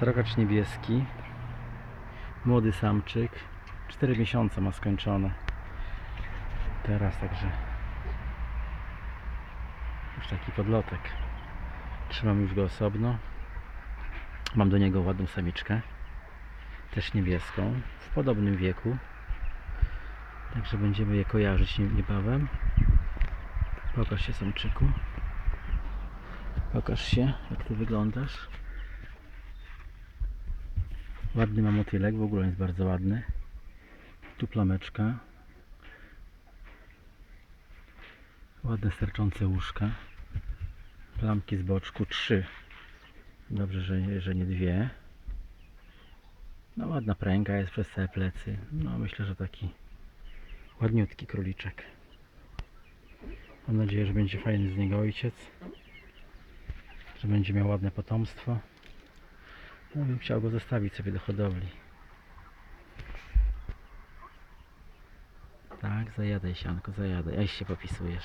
Srokacz niebieski. Młody samczyk. 4 miesiące ma skończone. Teraz także już taki podlotek. Trzymam już go osobno. Mam do niego ładną samiczkę. Też niebieską. W podobnym wieku. Także będziemy je kojarzyć nie- niebawem. Pokaż się samczyku. Pokaż się, jak ty wyglądasz. Ładny ma motylek, w ogóle jest bardzo ładny. Tu plameczka. Ładne sterczące łóżka. Plamki z boczku, trzy. Dobrze, że, że nie dwie. No ładna pręga jest przez całe plecy. No myślę, że taki ładniutki króliczek. Mam nadzieję, że będzie fajny z niego ojciec. Że będzie miał ładne potomstwo. No bym chciał go zostawić sobie do hodowli. Tak, zajadaj sianko, zajadaj. Aś się popisujesz.